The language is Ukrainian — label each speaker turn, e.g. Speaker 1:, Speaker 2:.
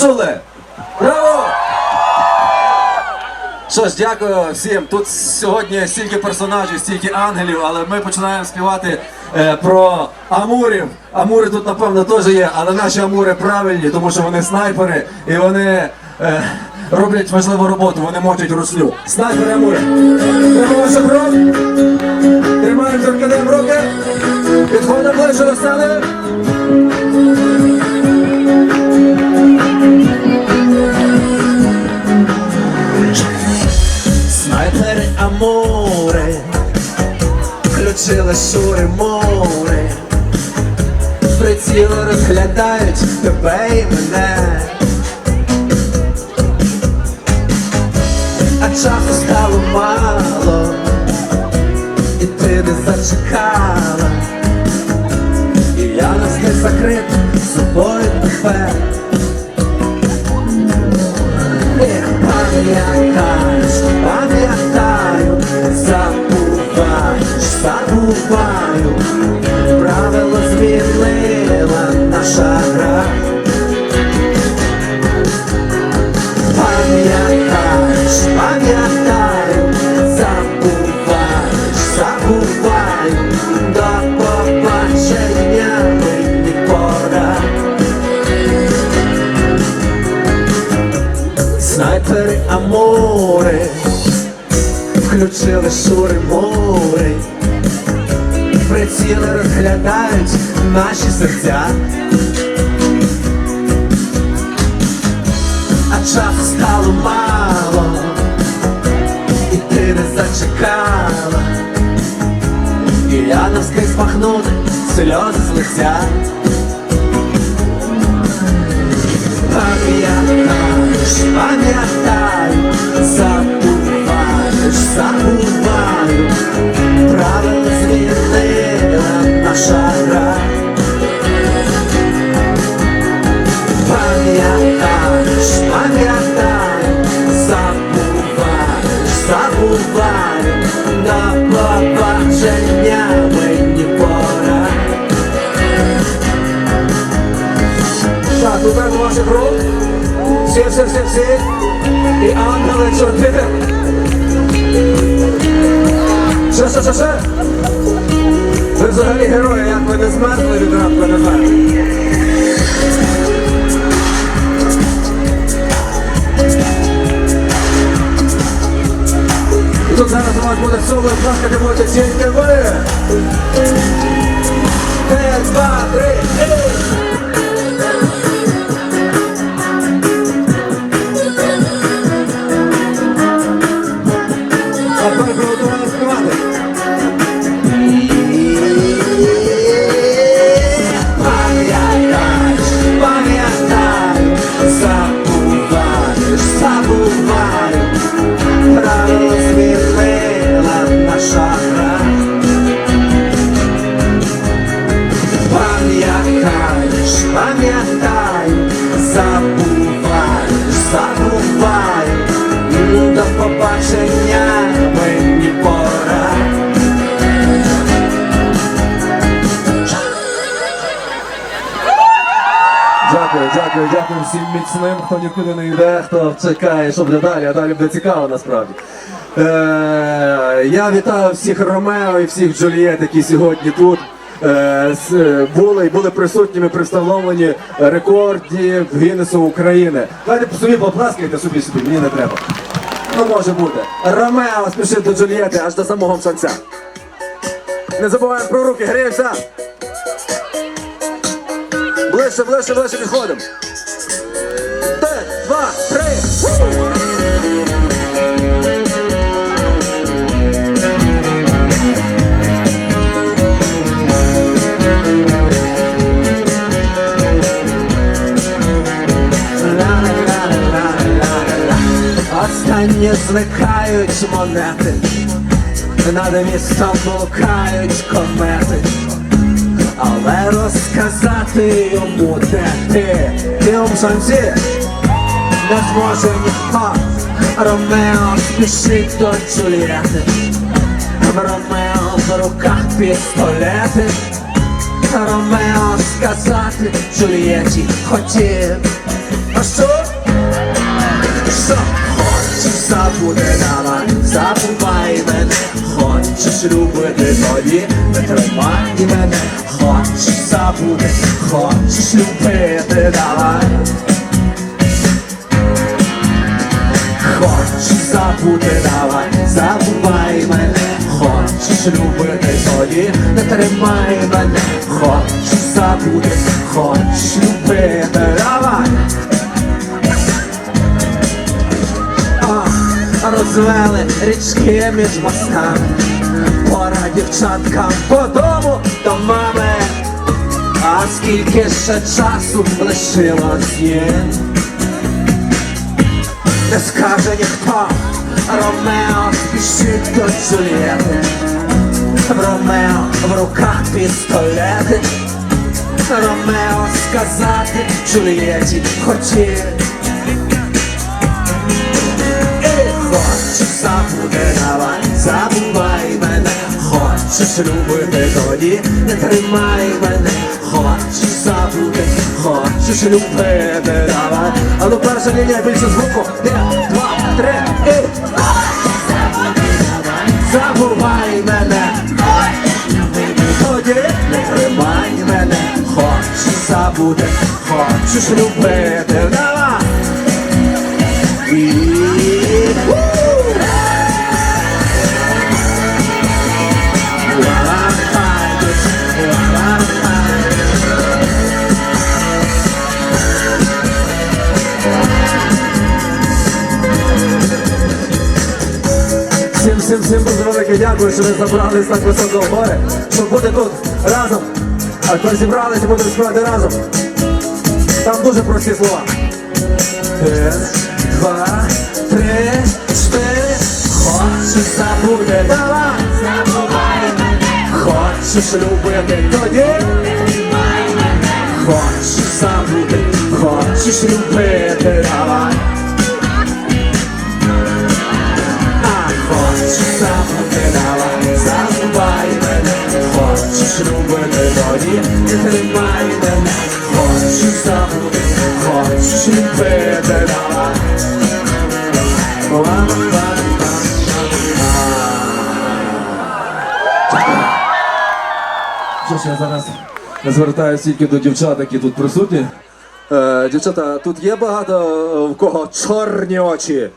Speaker 1: Почули? Браво! Що ж, дякую всім. Тут сьогодні стільки персонажів, стільки ангелів, але ми починаємо співати е, про амурів. Амури тут, напевно, теж є, але наші амури правильні, тому що вони снайпери і вони е, роблять важливу роботу, вони мочать русню. Снайпери амури. Тримаємо вашу кров. Тримаємо руки. Підходимо ближче до сцени.
Speaker 2: Включили шури море, приціли розглядають тебе і мене. А часу стало мало, і ти не зачекала, і я нас не закрив собою тепер. Ех, пам'ятаєш, правило змінила наша гра. Пам'ятаєш, пам'ятаю, забуваєш, забуваю, до побачення мені пора. Снайпери амори, включили шури море, приціли розглядають наші серця. А часу стало мало, і ти не зачекала, і я навскрізь махнути сльози з лиця. Пам'ятаєш, пам'ятаю,
Speaker 1: Тепер ваших рук. Всі, всі, всі, всі. І ангели чорти. Ще, ще, ще, ще. Ви взагалі герої, як ви не змерзли від ранку, знаю. І тут зараз у вас буде соло, плакати будете тільки ви. Один, два, три, ей!
Speaker 2: Забуваєш, забуваю, до побачення мені пора.
Speaker 1: Дякую, дякую, дякую всім міцним, хто нікуди не йде, хто чекає, що буде далі, а далі буде цікаво насправді. Е, я вітаю всіх Ромео і всіх Джулієт, які сьогодні тут. Е, Були і були присутніми при встановленні рекордів Гіннесу України. Давайте собі попласкайте собі собі, мені не треба. Ну може бути. Ромео спішить до Джулієти аж до самого сонця. Не забуваємо про руки, гріємося! Ближче, ближче, ближче підходимо.
Speaker 2: Останні зникають монети, над містом блукають комети. Але розказати йому, де ти, ти у сонці не зможе ніхто. Ромео спішить до Джулієти, в Ромео в руках пістолети. Ромео сказати Джульєті хотів А? Що? Забути, давай, забувай мене Хочеш любити, тоді? Не тримай мене Хочеш забути, хочеш любити, давай. Хочеш забути, давай, забувай мене Хочеш любити, тоді? Не тримай мене Хочеш забути, хочеш любити, давай розвели річки між мостами. Пора дівчаткам додому до мами. А скільки ще часу лишилось є? Не скаже ніхто. Ромео спішить до Джульєти Ромео в руках пістолети. Ромео сказати Джульєті хотів любити, тоді. Не тримай мене Хочеш забути, хочеш любити, давай А ну перша лінія більше звуку. Один, два, три, і. Забувай мене. Тоді не тримай мене. Хочеш забути, хочеш любити,
Speaker 1: Всім, всім, всім дуже велике дякую, що ви забрались так високо в гори, щоб бути тут разом. А коли зібралися, будемо співати разом. Там дуже прості слова.
Speaker 2: Два, три, чотири. Хочеш забути, давай! Забувай мене! Хочеш любити, тоді? Хочеш забути, хочеш любити, давай любити, тоді тримай мене Хочеш забути, хочеш любити, давай
Speaker 1: Що ж я зараз звертаюся тільки до дівчат, які тут присутні. Е, дівчата, тут є багато е, в кого чорні очі.